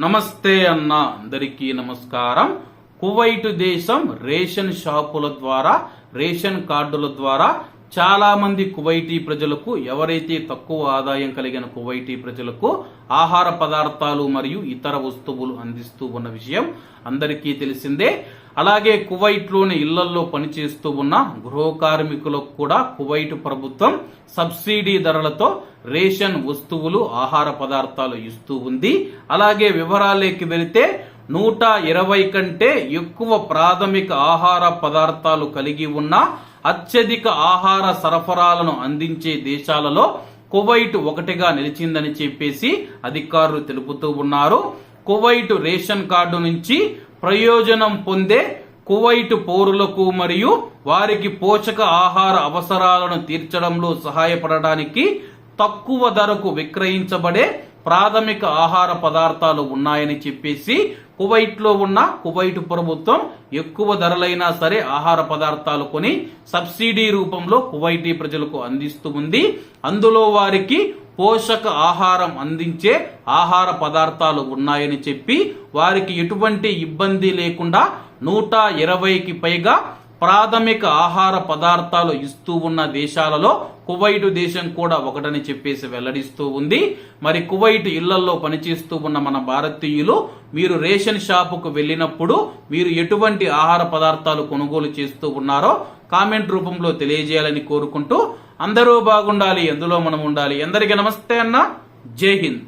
నమస్తే అన్న అందరికీ నమస్కారం. కువైట్ దేశం రేషన్ షాపుల ద్వారా రేషన్ కార్డుల ద్వారా చాలామంది కువైటీ ప్రజలకు ఎవరైతే తక్కువ ఆదాయం కలిగిన కువైటీ ప్రజలకు ఆహార పదార్థాలు మరియు ఇతర వస్తువులు అందిస్తూ ఉన్న విషయం అందరికీ తెలిసిందే. అలాగే కువైట్లోని ఇళ్ళల్లో పనిచేస్తూ ఉన్న గృహ కార్మికులకు కూడా కువైట్ ప్రభుత్వం సబ్సిడీ ధరలతో రేషన్ వస్తువులు ఆహార పదార్థాలు ఇస్తూ ఉంది. అలాగే వివరాలేకి వెళితే నూట ఇరవై కంటే ఎక్కువ ప్రాథమిక ఆహార పదార్థాలు కలిగి ఉన్న అత్యధిక ఆహార సరఫరాలను అందించే దేశాలలో కువైట్ ఒకటిగా నిలిచిందని చెప్పేసి అధికారులు తెలుపుతూ ఉన్నారు. కువైట్ రేషన్ కార్డు నుంచి ప్రయోజనం పొందే కువైట్ పౌరులకు మరియు వారికి పోషక ఆహార అవసరాలను తీర్చడంలో సహాయపడడానికి తక్కువ ధరకు విక్రయించబడే ప్రాథమిక ఆహార పదార్థాలు ఉన్నాయని చెప్పేసి కువైట్లో ఉన్న కువైట్ ప్రభుత్వం ఎక్కువ ధరలైనా సరే ఆహార పదార్థాలు కొని సబ్సిడీ రూపంలో కువైటీ ప్రజలకు అందిస్తూ ఉంది. అందులో వారికి పోషక ఆహారం అందించే ఆహార పదార్థాలు ఉన్నాయని చెప్పి వారికి ఎటువంటి ఇబ్బంది లేకుండా నూట ఇరవైకి పైగా ప్రాథమిక ఆహార పదార్థాలు ఇస్తూ ఉన్న దేశాలలో కువైట్ దేశం కూడా ఒకటని చెప్పేసి వెల్లడిస్తూ ఉంది. మరి కువైట్ ఇళ్ళలో పనిచేస్తూ ఉన్న మన భారతీయులు మీరు రేషన్ షాపుకు వెళ్ళినప్పుడు మీరు ఎటువంటి ఆహార పదార్థాలు కొనుగోలు చేస్తూ ఉన్నారో కామెంట్ రూపంలో తెలియజేయాలని కోరుకుంటూ అందరూ బాగుండాలి ఎందులో మనం ఉండాలి. అందరికీ నమస్తే అన్న. జై హింద్.